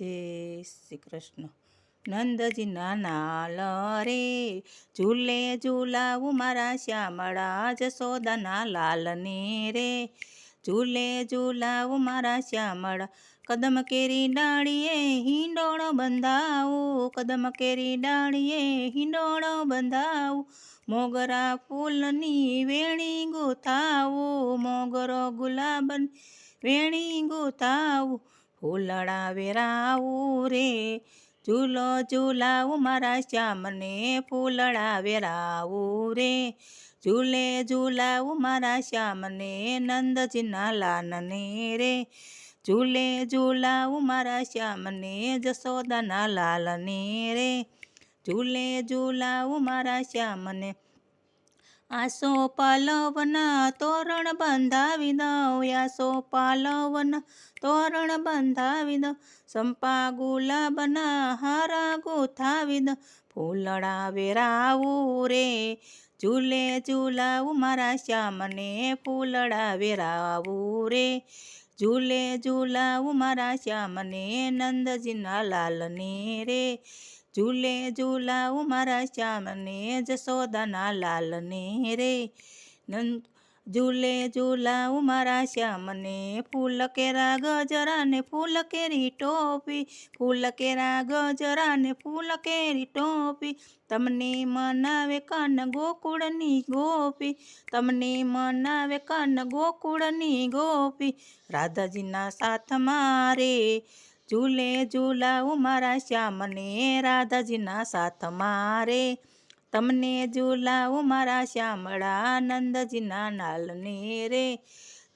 જય શ્રી કૃષ્ણ. નંદજી નાલ રે, ઝૂલે ઝૂલાવું મારા શ્યામળા જશોદાના લાલને રે. ઝૂલે ઝૂલાવું મારા શ્યામળા, કદમ કેરી ડાળીએ હિંડોળો બંધાવું, કદમ કેરી ડાળીએ હિંડોળો બંધાવું. મોગરા ફૂલની વેણી ગોથાવું મોગરો ગુલાબની વેણી ગોથાવું ફૂલડા વેરાવું રે ઝૂલો ઝૂલાવું મારા શ્યામને ફૂલડા વેરાવું રે ઝૂલે ઝૂલાવું મારા શ્યામને નંદજીના લાનને રે. ઝૂલે ઝૂલાવું મારા શ્યામને જશોદાના લાલને રે. ઝૂલે ઝૂલાવું મારા શ્યામને આસો પાલવના તોરણ બંધાવી દઉં, આસો પાલવના તોરણ બંધાવી દઉં. સંપા ગુલાબના હારા ગોથાવી દઉં. ફૂલડા વેરાવું રે, ઝૂલે ઝૂલાવું મારા શ્યામને ફૂલડા વેરાવું રે. ઝૂલે ઝૂલાવું મારા શ્યામને નંદજીના લાલને રે. ઝૂલે ઝૂલાવું મારા શ્યામને જશોદાના લાલને રે. નંદ, ઝૂલે ઝૂલાવું મારા શ્યામને, ફૂલ કેરા ગજરાને ફૂલ કેરી ટોપી, ફૂલ કેરા ગજરાને ફૂલ કેરી ટોપી. તમને મનાવે કન ગોકુળની ગોપી, તમને મનાવે કન ગોકુળની ગોપી. રાધાજીના સાથ રે ઝૂલે ઝૂલાવું મારા શ્યામને, રાધાજીના સાથ મારે. તમને ઝૂલાવું મારા શ્યામળા, નંદજીના નાલને રે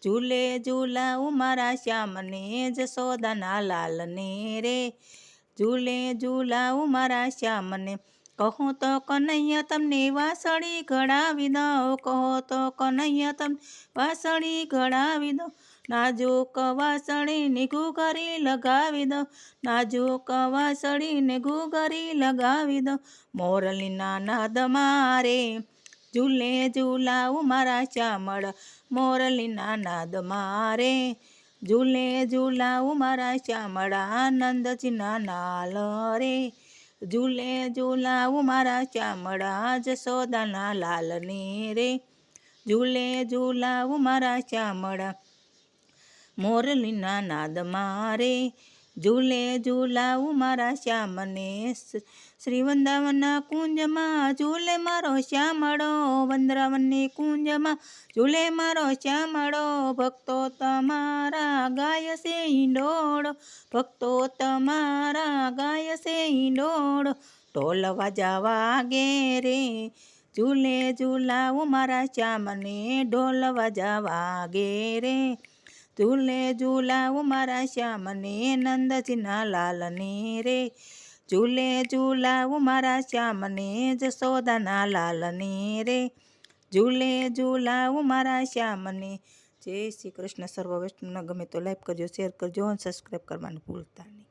ઝૂલે ઝૂલાવું મારા શ્યામને, જશોદાના લાલને રે ઝૂલે ઝૂલાવું મારા શ્યામને કહો તો કનૈયા તમને વાસળી ઘડાવી દો કહો તો કનૈયા તમને વાસળી ઘડાવી દઉં. નાજુક વાસળીને ઘૂઘરી લગાવી દો નાજુક વાસળીને ઘૂઘરી લગાવી દો મોરલીના નાદ મારે, ઝૂલે ઝૂલાવું મારા ચામડ મોરલીના નાદ મારે, ઝૂલે ઝૂલાવું મારા ચામડા આનંદજીના નાલ રે ઝૂલે ઝૂલાવું મારા ચામડા જશોદાના લાલને રે ઝૂલે ઝૂલાવું મારા ચામડા, મોરલીના નાદ મારે. ઝૂલે ઝૂલાવું મારા શ્યામને શ્રી વૃંદાવનના કુંજમાં ઝૂલે મારો શ્યામળો વંદ્રાવનની કુંજમાં ઝૂલે મારો શ્યામળો ભક્તો તમારા ગાય હિંડોળો ભક્તો તમારા ગાય છે હિંડોળો ઢોલ વાજા વાગે રે, ઝૂલે ઝૂલાવો મારા શ્યામને. ઢોલ વાજા વાગે રે, ઝૂલે ઝૂલાવો મારા શ્યામને. નંદજીના લાલને રે, ઝૂલે ઝૂલાવું મારા શ્યામને. જશોદાના લાલને રે, ઝૂલે ઝૂલાવો મારા શ્યામને. જય શ્રી કૃષ્ણ. સર્વ વૈષ્ણવના ગમે તો લાઈક કરજો શેર કરજો અને સબસ્ક્રાઈબ કરવાનું ભૂલતા નહીં.